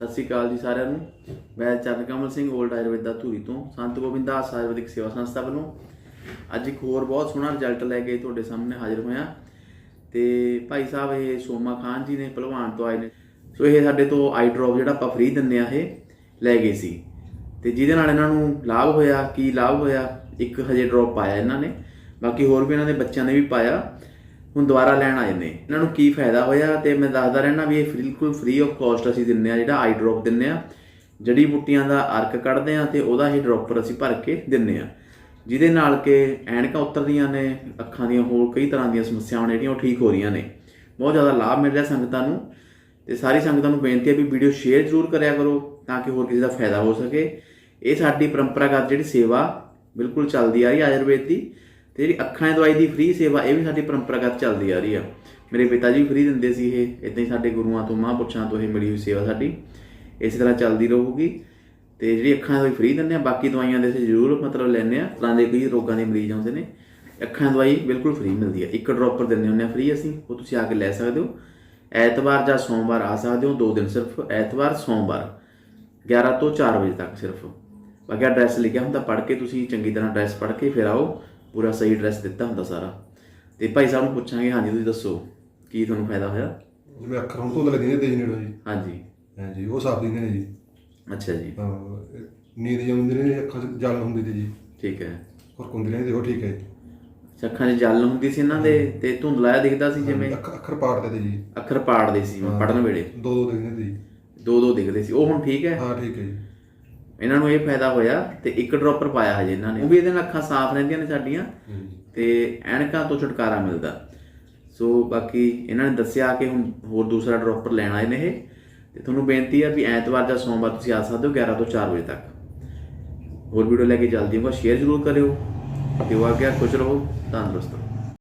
ਸਤਿ ਸ਼੍ਰੀ ਅਕਾਲ ਜੀ ਸਾਰਿਆਂ ਨੂੰ। ਮੈਂ ਚਰਨ ਕਮਲ ਸਿੰਘ 올ਡ ਆਯੁਰਵੇਦਾ ਧੂਰੀ ਤੋਂ, ਸੰਤ ਗੋਬਿੰਦਾਸ ਆਯੁਰਵੈਦਿਕ ਸੇਵਾ ਸੰਸਥਾ ਵੱਲੋਂ। ਅੱਜ ਇੱਕ ਹੋਰ ਬਹੁਤ ਸੋਹਣਾ ਰਿਜ਼ਲਟ ਲੈ ਕੇ ਤੁਹਾਡੇ ਸਾਹਮਣੇ ਹਾਜ਼ਰ ਹੋਇਆ। ਤੇ ਭਾਈ ਸਾਹਿਬ, ਇਹ ਸੋਮਾ ਖਾਨ ਜੀ ਨੇ ਭਲਵਾਨ ਤੋਂ ਆਏ ਨੇ। ਸੋ ਇਹ ਸਾਡੇ ਤੋਂ ਆਈ ਡ੍ਰੌਪ ਜਿਹੜਾ ਆਪਾਂ ਫ੍ਰੀ ਦਿੰਦੇ ਆ, ਇਹ ਲੈ ਗਏ ਸੀ। ਤੇ ਜਿਹਦੇ ਨਾਲ ਇਹਨਾਂ ਨੂੰ ਲਾਭ ਹੋਇਆ, ਕੀ ਲਾਭ ਹੋਇਆ, ਇੱਕ ਹਜੇ ਡ੍ਰੌਪ ਪਾਇਆ ਇਹਨਾਂ ਨੇ। ਬਾਕੀ ਹੋਰ ਵੀ ਇਹਨਾਂ ਦੇ ਬੱਚਿਆਂ ਨੇ ਵੀ ਪਾਇਆ। ਹੁਣ ਦੁਬਾਰਾ ਲੈਣ ਆਏ ਨੇ ਇਹਨਾਂ ਨੂੰ ਕੀ ਫਾਇਦਾ ਹੋਇਆ ਤੇ ਮੈਂ ਦੱਸਦਾ ਰਹਿਣਾ ਵੀ ਇਹ ਬਿਲਕੁਲ ਫ੍ਰੀ ਆਫ ਕਾਸਟ ਅਸੀਂ ਦਿੰਨੇ ਆ, ਜਿਹੜਾ ਆਈ ਡ੍ਰੌਪ ਦਿੰਨੇ ਆ। ਜੜੀ ਬੂਟੀਆਂ ਦਾ ਅਰਕ ਕੱਢਦੇ ਆ ਤੇ ਉਹਦਾ ਹੀ ਡ੍ਰੌਪਰ ਅਸੀਂ ਭਰ ਕੇ ਦਿੰਨੇ ਆ। ਜਿਹਦੇ ਨਾਲ ਕਿ ਐਨਕਾਂ ਉਤਰਦੀਆਂ ਨੇ, ਅੱਖਾਂ ਦੀਆਂ ਹੋਰ ਕਈ ਤਰ੍ਹਾਂ ਦੀਆਂ ਸਮੱਸਿਆਵਾਂ ਨੇ ਜਿਹੜੀਆਂ ਉਹ ਠੀਕ ਹੋ ਰਹੀਆਂ ਨੇ। ਬਹੁਤ ਜ਼ਿਆਦਾ ਲਾਭ ਮਿਲ ਰਿਹਾ ਸੰਗਤਾਂ ਨੂੰ ਤੇ ਸਾਰੀ ਸੰਗਤਾਂ ਨੂੰ ਬੇਨਤੀ ਹੈ ਵੀ ਵੀਡੀਓ ਸ਼ੇਅਰ ਜ਼ਰੂਰ ਕਰਿਆ ਕਰੋ ਤਾਂ ਕਿ ਹੋਰ ਕਿਸੇ ਦਾ ਫਾਇਦਾ ਹੋ ਸਕੇ। ਇਹ ਸਾਡੀ ਪਰੰਪਰਾਗਤ ਜਿਹੜੀ ਸੇਵਾ ਬਿਲਕੁਲ ਚੱਲਦੀ ਆ ਰਹੀ ਹੈ ਆਯੁਰਵੇਦ ਦੀ। ਤੇ ਜਿਹੜੀ ਅੱਖਾਂ ਦੀ ਦਵਾਈ ਦੀ ਫ੍ਰੀ ਸੇਵਾ ਇਹ ਵੀ ਸਾਡੀ ਪਰੰਪਰਾਗਤ ਚੱਲਦੀ ਆ ਰਹੀ ਆ। ਮੇਰੇ ਪਿਤਾ ਜੀ ਫ੍ਰੀ ਦਿੰਦੇ ਸੀ ਇਹ ਇਦਾਂ ਹੀ ਸਾਡੇ ਗੁਰੂਆਂ ਤੋਂ, ਮਹਾਂਪੁਰਸ਼ਾਂ ਤੋਂ ਇਹ ਮਿਲੀ ਹੋਈ ਸੇਵਾ ਸਾਡੀ। ਇਸੇ ਤਰ੍ਹਾਂ ਚੱਲਦੀ ਰਹੂਗੀ ਤੇ ਜਿਹੜੀ ਅੱਖਾਂ ਦੀ ਦਵਾਈ ਫ੍ਰੀ ਦਿੰਦੇ ਆ, ਬਾਕੀ ਦਵਾਈਆਂ ਦੇ ਅਸੀਂ ਜ਼ਰੂਰ ਮਤਲਬ ਲੈਂਦੇ ਆ। ਤਰ੍ਹਾਂ ਦੇ ਕਈ ਰੋਗਾਂ ਦੇ ਮਰੀਜ਼ ਆਉਂਦੇ ਨੇ, ਅੱਖਾਂ ਦੀ ਦਵਾਈ ਬਿਲਕੁਲ ਫ੍ਰੀ ਮਿਲਦੀ ਹੈ ਇੱਕ ਡ੍ਰੌਪਰ ਦਿੰਦੇ ਹੁੰਦੇ ਆ ਫ੍ਰੀ ਅਸੀਂ, ਉਹ ਤੁਸੀਂ ਆ ਕੇ ਲੈ ਸਕਦੇ ਹੋ। ਐਤਵਾਰ ਜਾਂ ਸੋਮਵਾਰ ਆ ਸਕਦੇ ਹੋ, ਦੋ ਦਿਨ ਸਿਰਫ, ਐਤਵਾਰ, ਸੋਮਵਾਰ 11 ਤੋਂ 4 ਵਜੇ ਤੱਕ ਸਿਰਫ। ਬਾਕੀ ਐਡਰੈਸ ਲਿਖਿਆ ਹੁੰਦਾ, ਪੜ੍ਹ ਕੇ ਤੁਸੀਂ ਚੰਗੀ ਤਰ੍ਹਾਂ ਐਡਰੈਸ ਪੜ੍ਹ ਕੇ ਫਿਰ ਆਓ। ਪੂਰਾ ਸਹੀ ਐਡਰੈਸ ਦਿੱਤਾ ਹੁੰਦਾ ਸਾਰਾ। ਤੇ ਭਾਈ ਸਾਹਿਬ ਨੂੰ ਪੁੱਛਾਂਗੇ ਹਾਂਜੀ ਤੁਸੀਂ ਦੱਸੋ ਕੀ ਤੁਹਾਨੂੰ ਫਾਇਦਾ ਹੋਇਆ? ਜਿਵੇਂ ਅੱਖਰ ਹੁਣ ਧੁੰਦ ਲੱਗਦੀ ਨੇ ਤੇਜ਼ ਨੇੜੋਂ ਜੀ। ਹਾਂਜੀ। ਹਾਂਜੀ ਉਹ ਸਾਫ਼ ਦਿੰਦੇ ਨੇ ਜੀ। ਅੱਛਾ ਜੀ। ਤਾਂ ਇਹ ਨੀਂਦ ਜਾਂਦੀ ਨੇ ਅੱਖਾਂ 'ਚ ਜਲ ਹੁੰਦੀ ਤੇ ਜੀ। ਠੀਕ ਹੈ। ਖੁਰਕ ਹੁੰਦੀ ਰਹਿੰਦੀ ਉਹ ਠੀਕ ਹੈ ਜੀ। ਅੱਖਾਂ 'ਚ ਜਲ ਹੁੰਦੀ ਸੀ ਇਹਨਾਂ ਦੇ ਤੇ ਧੁੰਦਲਾਇਆ ਦਿਖਦਾ ਸੀ ਜਿਵੇਂ? ਅੱਖ- ਅੱਖਰ ਪਾੜਦੇ ਤੇ ਜੀ। ਅੱਖਰ ਪਾੜਦੇ ਸੀ ਪੜਨ ਵੇਲੇ। ਦੋ ਦੋ ਦਿਖਦੇ ਤੇ ਜੀ। ਦੋ ਦੋ ਦਿਖਦੇ ਸੀ। ਉਹ ਹੁਣ ਠੀਕ ਹੈ? ਹਾਂ ਠੀਕ ਹੈ ਜੀ। ਇਹਨਾਂ ਨੂੰ ਇਹ ਫਾਇਦਾ ਹੋਇਆ ਤੇ ਇੱਕ ਡ੍ਰੌਪਰ ਪਾਇਆ ਹਜੇ ਇਹਨਾਂ ਨੇ। ਉਹ ਵੀ ਇਹਦੇ ਨਾਲ ਅੱਖਾਂ ਸਾਫ਼ ਰਹਿੰਦੀਆਂ ਨੇ ਸਾਡੀਆਂ। ਤੇ ਐਨਕਾਂ ਤੋਂ ਛੁਟਕਾਰਾ ਮਿਲਦਾ। ਸੋ ਬਾਕੀ ਇਹਨਾਂ ਨੇ ਦੱਸਿਆ ਕਿ ਹੁਣ ਹੋਰ ਦੂਸਰਾ ਡ੍ਰੌਪਰ ਲੈਣ ਆਏ ਨੇ ਇਹ। ਤੇ ਤੁਹਾਨੂੰ ਬੇਨਤੀ ਹੈ ਵੀ ਐਤਵਾਰ ਜਾਂ ਸੋਮਵਾਰ ਤੁਸੀਂ ਆ ਸਕਦੇ ਹੋ 11 ਤੋਂ 4 ਵਜੇ ਤੱਕ। ਹੋਰ ਵੀਡੀਓ ਲੈ ਕੇ ਜਲਦੀ ਹੋਗਾ ਸ਼ੇਅਰ ਜ਼ਰੂਰ ਕਰਿਓ। ਦਿਓ ਆ ਗਿਆ। ਖੁਸ਼ ਰਹੋ। ਤੰਦਰੁਸਤ ਰਹੋ